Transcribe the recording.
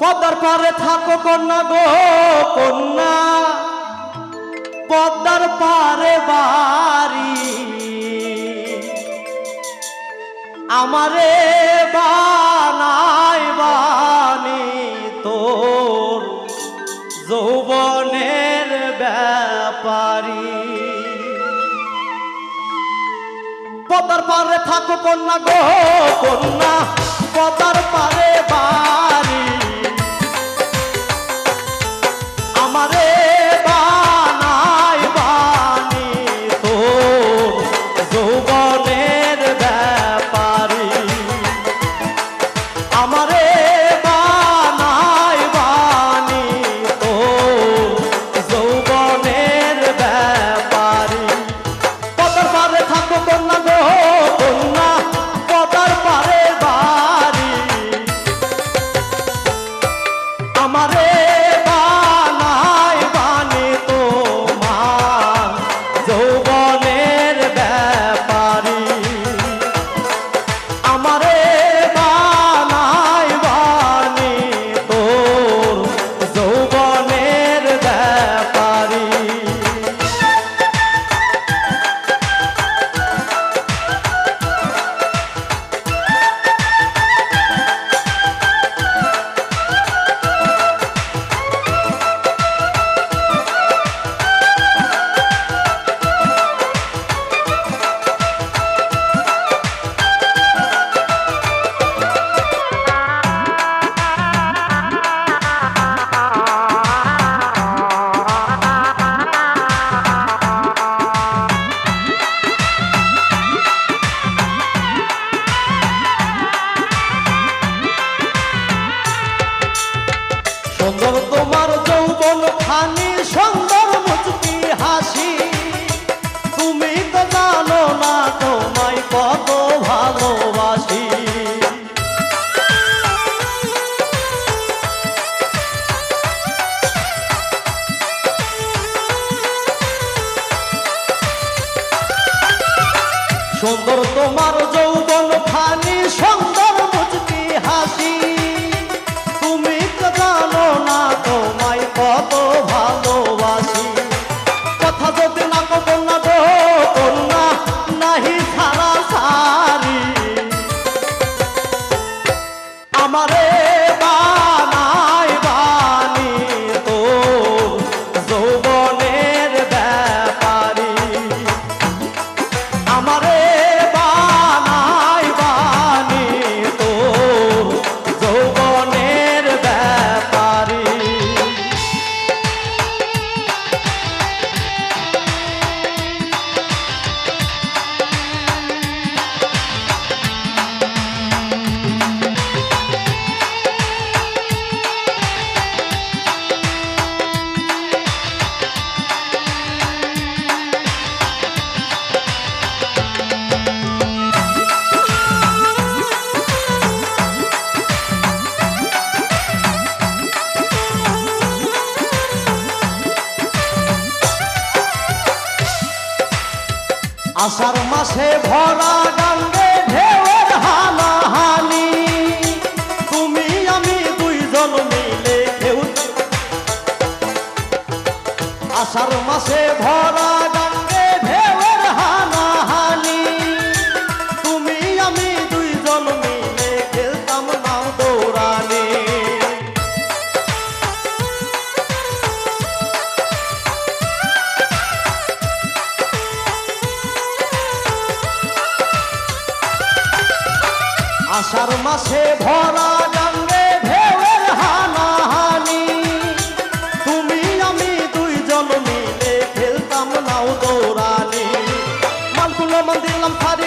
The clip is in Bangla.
পদ্মার পারে থাকো কন্যা গো, কন্যা। পদ্মার পারে বাড়ি। আমারে বানাই বানি তোর যৌবনের ব্যাপারী। পদার পারে থাকো কন্যা গো, কন্যা। পদার আমারে তোমার যৌবন খানি সুন্দর মুচকি হাসি। তুমি তো জানো না তোমায় কত ভালোবাসি। সুন্দর তোমার যৌবন খানি সুন্দর আষাঢ় মাসে ভরা গাঙ্গে ঢেউয়ের হানাহানি। তুমি আমি দুইজন মিলে ঢেউ আষাঢ় মাসে ভরা আষাঢ় মাসে ভরা গাঙ্গে ঢেউয়ের হানাহানি। তুমি, আমি দুইজন মিলে খেলতাম নাও দৌড়ানি। মালকুলো মন দিলাম সারি